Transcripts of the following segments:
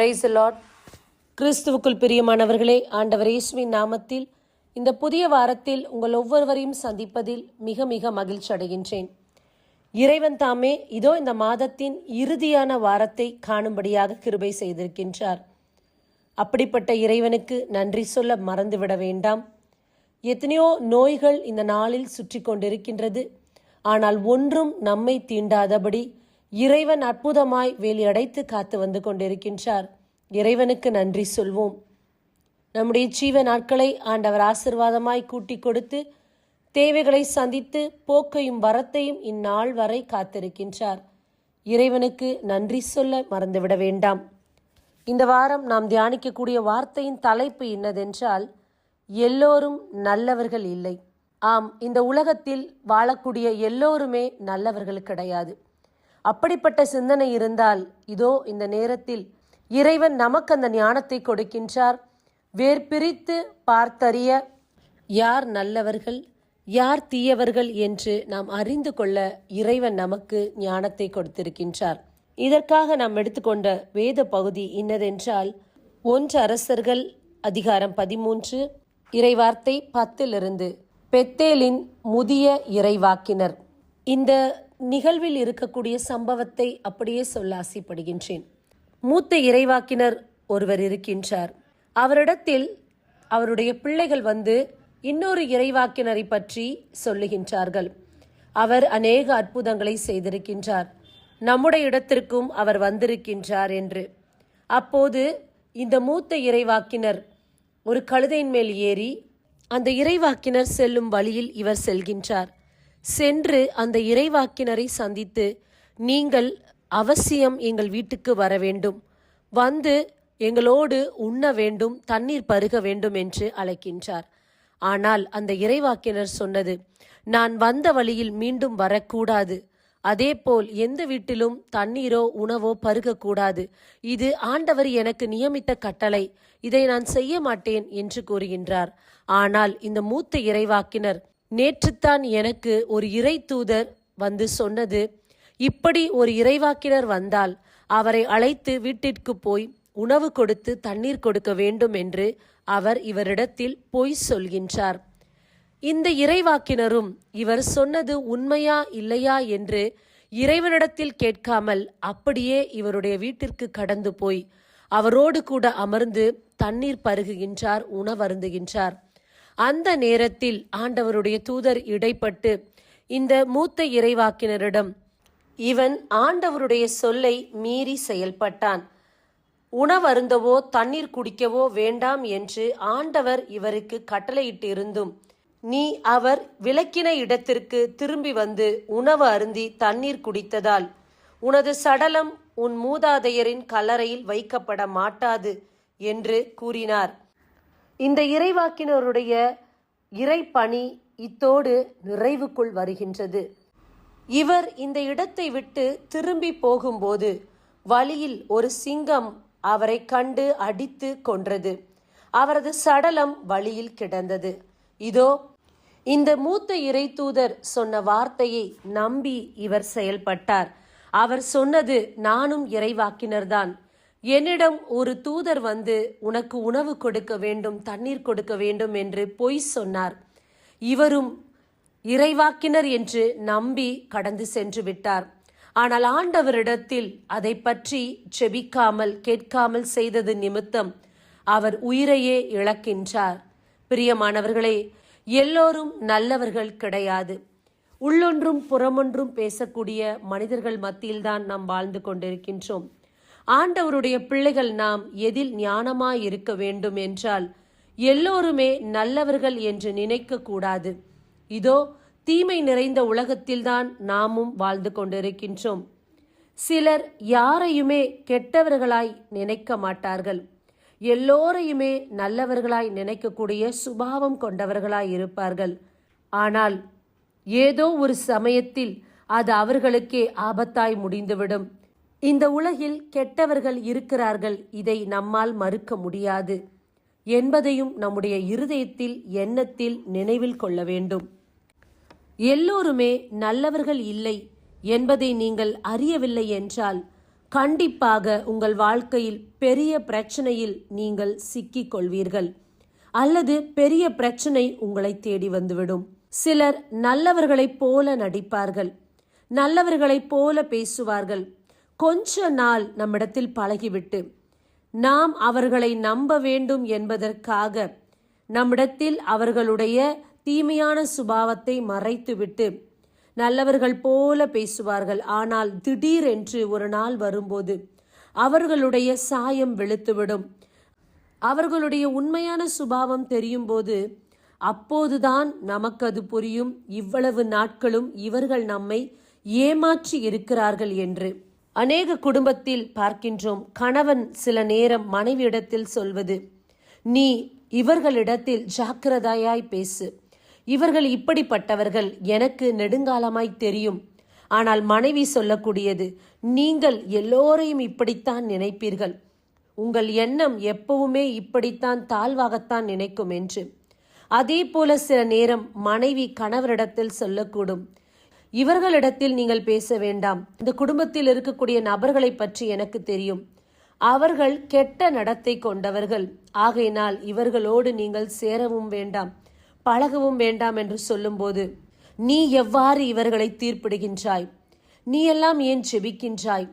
Price Lord கிறிஸ்துவுக்குள் பிரியமானவர்களே ஆண்டவர் இயேசுவின் நாமத்தில் இந்த புதிய வாரத்தில் உங்கள் ஒவ்வொருவரையும் சந்திப்பதில் மிக மிக மகிழ்ச்சி அடைகின்றேன். இறைவன் தாமே இதோ இந்த மாதத்தின் இறுதியான வாரத்தை காணும்படியாக கிருபை செய்திருக்கின்றார். அப்படிப்பட்ட இறைவனுக்கு நன்றி சொல்ல மறந்துவிட வேண்டாம். எத்தனையோ நோய்கள் இந்த நாளில் சுற்றி கொண்டிருக்கின்றது ஆனால் ஒன்றும் நம்மை தீண்டாதபடி இறைவன் அற்புதமாய் வேலியடைத்து காத்து வந்து கொண்டிருக்கின்றார். இறைவனுக்கு நன்றி சொல்வோம். நம்முடைய ஜீவ நாட்களை ஆண்டவர் ஆசிர்வாதமாய் கூட்டி கொடுத்து தேவைகளை சந்தித்து போக்கையும் வரத்தையும் இந்நாள் வரை காத்திருக்கின்றார். இறைவனுக்கு நன்றி சொல்ல மறந்துவிட வேண்டாம். இந்த வாரம் நாம் தியானிக்கக்கூடிய வார்த்தையின் தலைப்பு என்னதென்றால் எல்லோரும் நல்லவர்கள் இல்லை. ஆம் இந்த உலகத்தில் வாழக்கூடிய எல்லோருமே நல்லவர்கள் கிடையாது. அப்படிப்பட்ட சிந்தனை இருந்தால் இதோ இந்த நேரத்தில் இறைவன் நமக்கு அந்த ஞானத்தை கொடுக்கின்றார். வேர்பிரித்து பார்த்தறிய யார் நல்லவர்கள் யார் தீயவர்கள் என்று நாம் அறிந்து கொள்ள இறைவன் நமக்கு ஞானத்தை கொடுத்திருக்கின்றார். இதற்காக நாம் எடுத்துக்கொண்ட வேத பகுதி இன்னதென்றால் ஒன்று அரசர்கள் அதிகாரம் பதிமூன்று இறைவார்த்தை பத்திலிருந்து பெத்தேலின் முதிய இறைவாக்கினர். இந்த நிகழ்வில் இருக்கக்கூடிய சம்பவத்தை அப்படியே சொல்ல ஆசைப்படுகின்றேன். மூத்த இறைவாக்கினர் ஒருவர் இருக்கின்றார். அவரிடத்தில் அவருடைய பிள்ளைகள் வந்து இன்னொரு இறைவாக்கினரை பற்றி சொல்லுகின்றார்கள். அவர் அநேக அற்புதங்களை செய்திருக்கின்றார். நம்முடைய இடத்திற்கும் அவர் வந்திருக்கின்றார் என்று. அப்போது இந்த மூத்த இறைவாக்கினர் ஒரு கழுதையின் மேல் ஏறி அந்த இறைவாக்கினர் செல்லும் வழியில் இவர் செல்கின்றார். சென்று அந்த இறைவாக்கினரை சந்தித்து நீங்கள் அவசியம் எங்கள் வீட்டுக்கு வர வேண்டும். வந்து எங்களோடு உண்ண வேண்டும் தண்ணீர் பருக வேண்டும் என்று அழைக்கின்றார். ஆனால் அந்த இறைவாக்கினர் சொன்னது நான் வந்த வழியில் மீண்டும் வரக்கூடாது. அதேபோல் எந்த வீட்டிலும் தண்ணீரோ உணவோ பருகக்கூடாது. இது ஆண்டவர் எனக்கு நியமித்த கட்டளை. இதை நான் செய்ய மாட்டேன் என்று கூறுகின்றார். ஆனால் இந்த மூத்த இறைவாக்கினர் நேற்றுத்தான் எனக்கு ஒரு இறை தூதர் வந்து சொன்னது. இப்படி ஒரு இறைவாக்கினர் வந்தால் அவரை அழைத்து வீட்டிற்கு போய் உணவு கொடுத்து தண்ணீர் கொடுக்க வேண்டும் என்று அவர் இவரிடத்தில் பொய் சொல்கின்றார். இந்த இறைவாக்கினரும் இவர் சொன்னது உண்மையா இல்லையா என்று இறைவனிடத்தில் கேட்காமல் அப்படியே இவருடைய வீட்டிற்கு கடந்து போய் அவரோடு கூட அமர்ந்து தண்ணீர் பருகுகின்றார் உணவருந்துகின்றார். அந்த நேரத்தில் ஆண்டவருடைய தூதர் இடைப்பட்டு இந்த மூத்த இறைவாக்கினரிடம் இவன் ஆண்டவருடைய சொல்லை மீறி செயல்பட்டான். உணவருந்தவோ தண்ணீர் குடிக்கவோ வேண்டாம் என்று ஆண்டவர் இவருக்கு கட்டளையிட்டிருந்தும் நீ அவர் விளக்கின இடத்திற்கு திரும்பி வந்து உணவு அருந்தி தண்ணீர் குடித்ததால் உனது சடலம் உன் மூதாதையரின் கல்லறையில் வைக்கப்பட மாட்டாது என்று கூறினார். இந்த இறைவாக்கினருடைய இறைப்பணி இத்தோடு நிறைவுக்குள் வருகின்றது. இவர் இந்த இடத்தை விட்டு திரும்பி போகும்போது வழியில் ஒரு சிங்கம் அவரை கண்டு அடித்து கொன்றது. அவரது சடலம் வழியில் கிடந்தது. இதோ இந்த மூத்த இறைத்தூதர் சொன்ன வார்த்தையை நம்பி இவர் செயல்பட்டார். அவர் சொன்னது நானும் இறைவாக்கினர்தான். என்னிடம் ஒரு தூதர் வந்து உனக்கு உணவு கொடுக்க வேண்டும் தண்ணீர் கொடுக்க வேண்டும் என்று பொய் சொன்னார். இவரும் இறைவாக்கினர் என்று நம்பி கடந்து சென்று விட்டார். ஆனால் ஆண்டவரிடத்தில் அதை பற்றி செபிக்காமல் கேட்காமல் செய்தது நிமித்தம் அவர் உயிரையே இழக்கின்றார். பிரியமானவர்களே எல்லோரும் நல்லவர்கள் கிடையாது. உள்ளொன்றும் புறமொன்றும் பேசக்கூடிய மனிதர்கள் மத்தியில்தான் நாம் வாழ்ந்து கொண்டிருக்கின்றோம். ஆண்டவருடைய பிள்ளைகள் நாம் எதில் ஞானமாய் இருக்க வேண்டும் என்றால் எல்லோருமே நல்லவர்கள் என்று நினைக்க கூடாது இதோ தீமை நிறைந்த உலகத்தில்தான் நாமும் வாழ்ந்து கொண்டிருக்கின்றோம். சிலர் யாரையுமே கெட்டவர்களாய் நினைக்க மாட்டார்கள். எல்லோரையுமே நல்லவர்களாய் நினைக்கக்கூடிய சுபாவம் கொண்டவர்களாய் இருப்பார்கள். ஆனால் ஏதோ ஒரு சமயத்தில் அது அவர்களுக்கே ஆபத்தாய் முடிந்துவிடும். இந்த உலகில் கெட்டவர்கள் இருக்கிறார்கள் இதை நம்மால் மறுக்க முடியாது. என்பதையும் நம்முடைய இருதயத்தில் எண்ணத்தில் நினைவில் கொள்ள வேண்டும். எல்லோருமே நல்லவர்கள் இல்லை என்பதை நீங்கள் அறியவில்லை என்றால் கண்டிப்பாக உங்கள் வாழ்க்கையில் பெரிய பிரச்சனையில் நீங்கள் சிக்கிக் கொள்வீர்கள். அல்லது பெரிய பிரச்சனை உங்களை தேடி வந்துவிடும். சிலர் நல்லவர்களைப் போல நடிப்பார்கள். நல்லவர்களைப் போல பேசுவார்கள். கொஞ்ச நாள் நம்மிடத்தில் பழகிவிட்டு நாம் அவர்களை நம்ப வேண்டும் என்பதற்காக நம்மிடத்தில் அவர்களுடைய தீமையான சுபாவத்தை மறைத்துவிட்டு நல்லவர்கள் போல பேசுவார்கள். ஆனால் திடீரென்று ஒரு நாள் வரும்போது அவர்களுடைய சாயம் வெளுத்துவிடும். அவர்களுடைய உண்மையான சுபாவம் தெரியும்போது அப்போதுதான் நமக்கு அது புரியும். இவ்வளவு நாட்களும் இவர்கள் நம்மை ஏமாற்றி இருக்கிறார்கள் என்று. அநேக குடும்பத்தில் பார்க்கின்றோம். கணவன் சில நேரம் மனைவியிடத்தில் சொல்வது நீ இவர்களிடத்தில் ஜாக்கிரதையாய் பேசு. இவர்கள் இப்படிப்பட்டவர்கள் எனக்கு நெடுங்காலமாய் தெரியும். ஆனால் மனைவி சொல்லக்கூடியது நீங்கள் எல்லோரையும் இப்படித்தான் நினைப்பீர்கள். உங்கள் எண்ணம் எப்பவுமே இப்படித்தான் தாழ்வாகத்தான் நினைக்கும் என்று. அதே போல சில நேரம் மனைவி கணவரிடத்தில் சொல்லக்கூடும் இவர்களிடத்தில் நீங்கள் பேச வேண்டாம். இந்த குடும்பத்தில் இருக்கக்கூடிய நபர்களை பற்றி எனக்கு தெரியும். அவர்கள் கெட்ட நடத்தை கொண்டவர்கள். ஆகையினால் இவர்களோடு நீங்கள் சேரவும் வேண்டாம். பழகவும் வேண்டாம் என்று சொல்லும்போது நீ எவ்வாறு இவர்களை தீர்ப்பிடுகின்றாய்? நீ எல்லாம் ஏன் செபிக்கின்றாய்?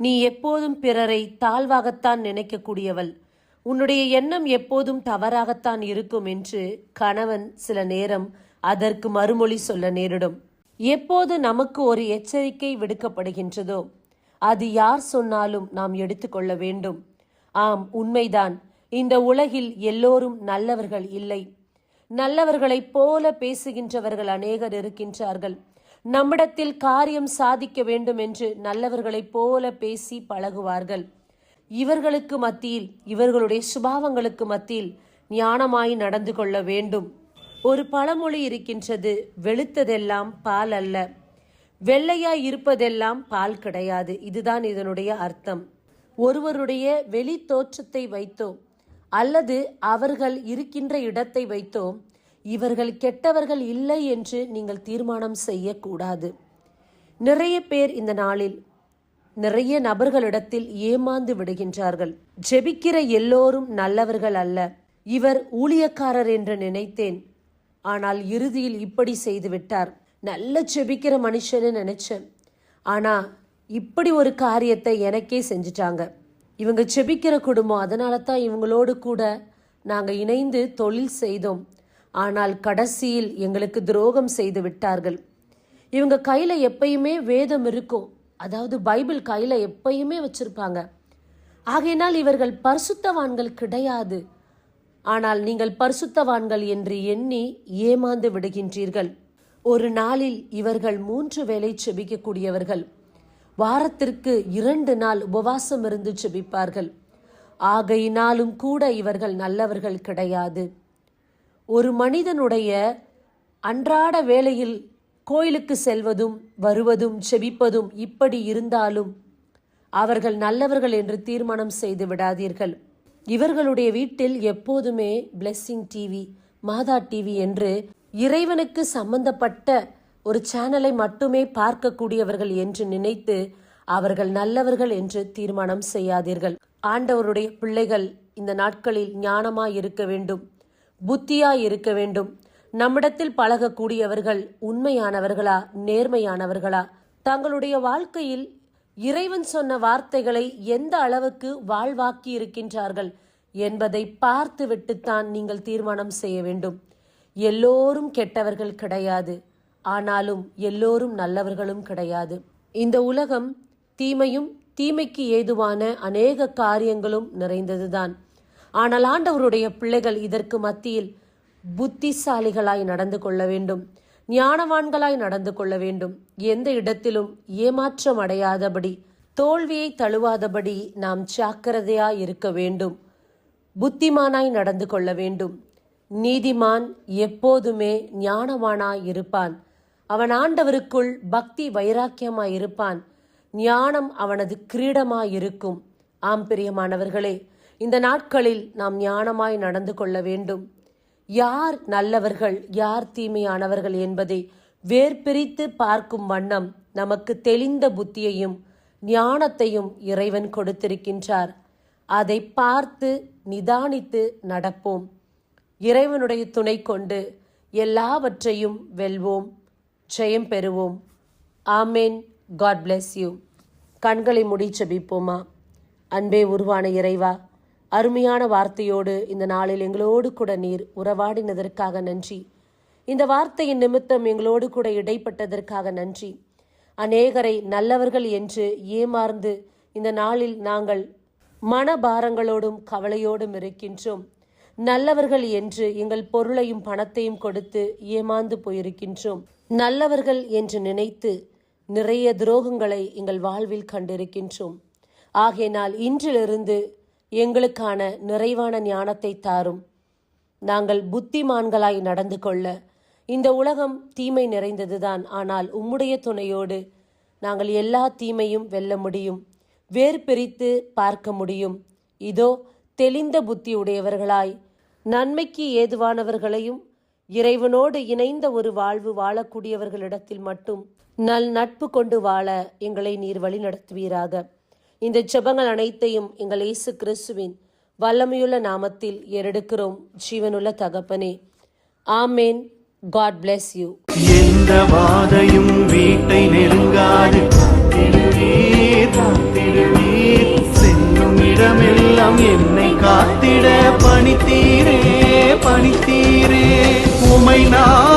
நீ எப்போதும் பிறரை தாழ்வாகத்தான் நினைக்கக்கூடியவள். உன்னுடைய எண்ணம் எப்போதும் தவறாகத்தான் இருக்கும் என்று கணவன் சில நேரம் அதற்கு மறுமொழி சொல்ல நேரிடும். எப்போது நமக்கு ஒரு எச்சரிக்கை விடுக்கப்படுகின்றதோ அது யார் சொன்னாலும் நாம் எடுத்துக்கொள்ள வேண்டும். ஆம் உண்மைதான். இந்த உலகில் எல்லோரும் நல்லவர்கள் இல்லை. நல்லவர்களைப் போல பேசுகின்றவர்கள் அநேகர் இருக்கின்றார்கள். நம்மிடத்தில் காரியம் சாதிக்க வேண்டும் என்று நல்லவர்களைப் போல பேசி பழகுவார்கள். இவர்களுக்கு மத்தியில் இவர்களுடைய சுபாவங்களுக்கு மத்தியில் ஞானமாய் நடந்து கொள்ள வேண்டும். ஒரு பழமொழி இருக்கின்றது வெளுத்ததெல்லாம் பால் அல்ல. வெள்ளையாய் இருப்பதெல்லாம் பால் கிடையாது. இதுதான் இதனுடைய அர்த்தம். ஒருவருடைய வெளி தோற்றத்தை வைத்தோ அல்லது அவர்கள் இருக்கின்ற இடத்தை வைத்தோ இவர்கள் கெட்டவர்கள் இல்லை என்று நீங்கள் தீர்மானம் செய்யக்கூடாது. நிறைய பேர் இந்த நாளில் நிறைய நபர்களிடத்தில் ஏமாந்து விடுகின்றார்கள். ஜெபிக்கிற எல்லோரும் நல்லவர்கள் அல்ல. இவர் ஊழியக்காரர் என்று நினைத்தேன். ஆனால் இறுதியில் இப்படி செய்து விட்டார். நல்ல செபிக்கிற மனுஷன்னு நினைச்சேன். ஆனா இப்படி ஒரு காரியத்தை எனக்கே செஞ்சுட்டாங்க. இவங்க செபிக்கிற குடும்பம் அதனால தான் இவங்களோடு கூட நாங்கள் இணைந்து தொழில் செய்தோம். ஆனால் கடைசியில் எங்களுக்கு துரோகம் செய்து விட்டார்கள். இவங்க கையில் எப்பயுமே வேதம் இருக்கும். அதாவது பைபிள் கையில் எப்பயுமே வச்சிருப்பாங்க. ஆகையினால் இவர்கள் பரிசுத்தவான்கள் கிடையாது. ஆனால் நீங்கள் பரிசுத்தவான்கள் என்று எண்ணி ஏமாந்து விடுகின்றீர்கள். ஒரு நாளில் இவர்கள் மூன்று வேளை செபிக்கக்கூடியவர்கள். வாரத்திற்கு இரண்டு நாள் உபவாசம் இருந்து செபிப்பார்கள். ஆகையினாலும் கூட இவர்கள் நல்லவர்கள் கிடையாது. ஒரு மனிதனுடைய அன்றாட வேளையில் கோயிலுக்கு செல்வதும் வருவதும் செபிப்பதும் இப்படி இருந்தாலும் அவர்கள் நல்லவர்கள் என்று தீர்மானம் செய்து விடாதீர்கள். இவர்களுடைய வீட்டில் எப்போதுமே பிளெஸ்ஸிங் டிவி மாதா டிவி என்று இறைவனுக்கு சம்பந்தப்பட்ட ஒரு சேனலை மட்டுமே பார்க்கக்கூடியவர்கள் என்று நினைத்து அவர்கள் நல்லவர்கள் என்று தீர்மானம் செய்யாதீர்கள். ஆண்டவருடைய பிள்ளைகள் இந்த நாட்களில் ஞானமாய் இருக்க வேண்டும் புத்தியாய் இருக்க வேண்டும். நம்மிடத்தில் பழகக்கூடியவர்கள் உண்மையானவர்களா நேர்மையானவர்களா? தங்களுடைய வாழ்க்கையில் இறைவன் சொன்ன வார்த்தைகளை எந்த அளவுக்கு வாழ்வாக்கி இருக்கின்றார்கள் என்பதை பார்த்துவிட்டுத்தான் நீங்கள் தீர்மானம் செய்ய வேண்டும். எல்லோரும் கெட்டவர்கள் கிடையாது. ஆனாலும் எல்லோரும் நல்லவர்களும் கிடையாது. இந்த உலகம் தீமையும் தீமைக்கு ஏதுவான அநேக காரியங்களும் நிறைந்ததுதான். ஆனால் ஆண்டவருடைய பிள்ளைகள் இதற்கு மத்தியில் புத்திசாலிகளாய் நடந்து கொள்ள வேண்டும். ஞானவான்களாய் நடந்து கொள்ள வேண்டும். எந்த இடத்திலும் ஏமாற்றம் அடையாதபடி தோல்வியை தழுவாதபடி நாம் ஜாக்கிரதையாய் இருக்க வேண்டும். புத்திமானாய் நடந்து கொள்ள வேண்டும். நீதிமான் எப்போதுமே ஞானவானாய் இருப்பான். அவன் ஆண்டவருக்குள் பக்தி வைராக்கியமாய் இருப்பான். ஞானம் அவனது கிரீடமாய் இருக்கும். ஆம் பிரியமானவர்களே இந்த நாட்களில் நாம் ஞானமாய் நடந்து கொள்ள வேண்டும். யார் நல்லவர்கள் யார் தீமையானவர்கள் என்பதை வேர்பிரித்து பார்க்கும் வண்ணம் நமக்கு தெளிந்த புத்தியையும் ஞானத்தையும் இறைவன் கொடுத்திருக்கின்றார். அதை பார்த்து நிதானித்து நடப்போம். இறைவனுடைய துணை கொண்டு எல்லாவற்றையும் வெல்வோம் ஜெயம் பெறுவோம். ஆமேன். God bless you. கண்களை முடி அன்பே உருவான இறைவா அருமையான வார்த்தையோடு இந்த நாளில் எங்களோடு கூட நீர் உறவாடினதற்காக நன்றி. இந்த வார்த்தையின் நிமித்தம் எங்களோடு கூட இடைப்பட்டதற்காக நன்றி. அநேகரை நல்லவர்கள் என்று ஏமாந்து இந்த நாளில் நாங்கள் மனபாரங்களோடும் கவலையோடும் இருக்கின்றோம். நல்லவர்கள் என்று எங்கள் பொருளையும் பணத்தையும் கொடுத்து ஏமாந்து போயிருக்கின்றோம். நல்லவர்கள் என்று நினைத்து நிறைய துரோகங்களை எங்கள் வாழ்வில் கண்டிருக்கின்றோம். ஆகையினால் இன்றிலிருந்து எங்களுக்கான நிறைவான ஞானத்தை தாரும். நாங்கள் புத்திமான்களாய் நடந்து கொள்ள இந்த உலகம் தீமை நிறைந்ததுதான். ஆனால் உம்முடைய துணையோடு நாங்கள் எல்லா தீமையும் வெல்ல முடியும். வேர் பிரித்து பார்க்க முடியும். இதோ தெளிந்த புத்தி உடையவர்களாய் நன்மைக்கு ஏதுவானவர்களையும் இறைவனோடு இணைந்த ஒரு வாழ்வு வாழக்கூடியவர்களிடத்தில் மட்டும் நல் நட்பு கொண்டு வாழ எங்களை நீர் வழி நடத்துவீராக இந்த ஜெபங்கள் அனைத்தையும் எங்கள் இயேசு கிறிஸ்துவின் வல்லமையுள்ள நாமத்தில் ஏறெடுக்கிறோம். ஜீவனுள்ள தகப்பனே ஆமேன். காட் bless யூ எந்த வாதையும் வீட்டை நெருங்காது. செல்லும் இடமெல்லாம் என்னை காத்திட பணித்தீரே பணித்தீரே. உமை நான்